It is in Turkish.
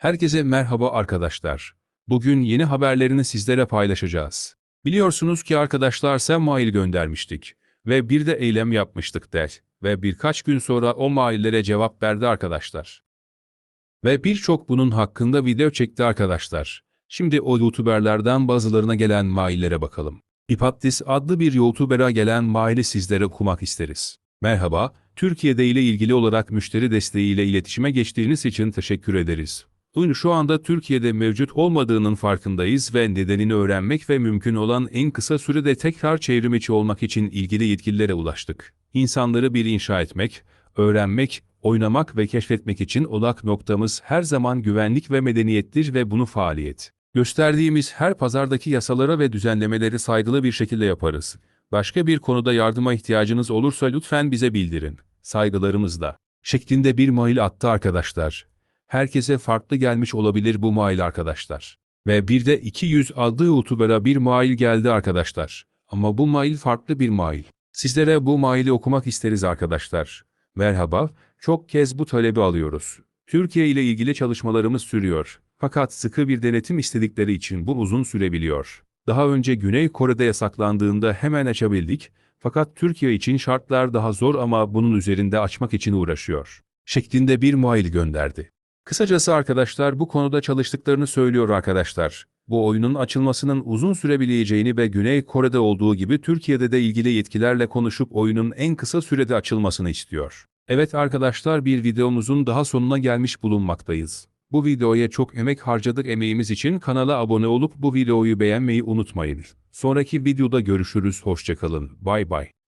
Herkese merhaba arkadaşlar. Bugün yeni haberlerini sizlere paylaşacağız. Biliyorsunuz ki arkadaşlar sen mail göndermiştik ve bir de eylem yapmıştık der ve birkaç gün sonra o maillere cevap verdi arkadaşlar. Ve birçok bunun hakkında video çekti arkadaşlar. Şimdi o youtuberlerden bazılarına gelen maillere bakalım. İpattis adlı bir youtubera gelen maili sizlere okumak isteriz. Merhaba, Türkiye'de ile ilgili olarak müşteri desteğiyle iletişime geçtiğiniz için teşekkür ederiz. Ürün şu anda Türkiye'de mevcut olmadığının farkındayız ve nedenini öğrenmek ve mümkün olan en kısa sürede tekrar çevrimiçi olmak için ilgili yetkililere ulaştık. İnsanları bir inşa etmek, öğrenmek, oynamak ve keşfetmek için odak noktamız her zaman güvenlik ve medeniyettir ve bunu faaliyet. Gösterdiğimiz her pazardaki yasalara ve düzenlemeleri saygılı bir şekilde yaparız. Başka bir konuda yardıma ihtiyacınız olursa lütfen bize bildirin. Saygılarımızla. Şeklinde bir mail attı arkadaşlar. Herkese farklı gelmiş olabilir bu mail arkadaşlar. Ve bir de 200 adlı YouTuber'a bir mail geldi arkadaşlar. Ama bu mail farklı bir mail. Sizlere bu maili okumak isteriz arkadaşlar. Merhaba, çok kez bu talebi alıyoruz. Türkiye ile ilgili çalışmalarımız sürüyor. Fakat sıkı bir denetim istedikleri için bu uzun sürebiliyor. Daha önce Güney Kore'de yasaklandığında hemen açabildik. Fakat Türkiye için şartlar daha zor ama bunun üzerinde açmak için uğraşıyor. Şeklinde bir mail gönderdi. Kısacası arkadaşlar bu konuda çalıştıklarını söylüyor arkadaşlar. Bu oyunun açılmasının uzun sürebileceğini ve Güney Kore'de olduğu gibi Türkiye'de de ilgili yetkilerle konuşup oyunun en kısa sürede açılmasını istiyor. Evet arkadaşlar bir videomuzun daha sonuna gelmiş bulunmaktayız. Bu videoya çok emek harcadık emeğimiz için kanala abone olup bu videoyu beğenmeyi unutmayın. Sonraki videoda görüşürüz hoşçakalın. Bay bay.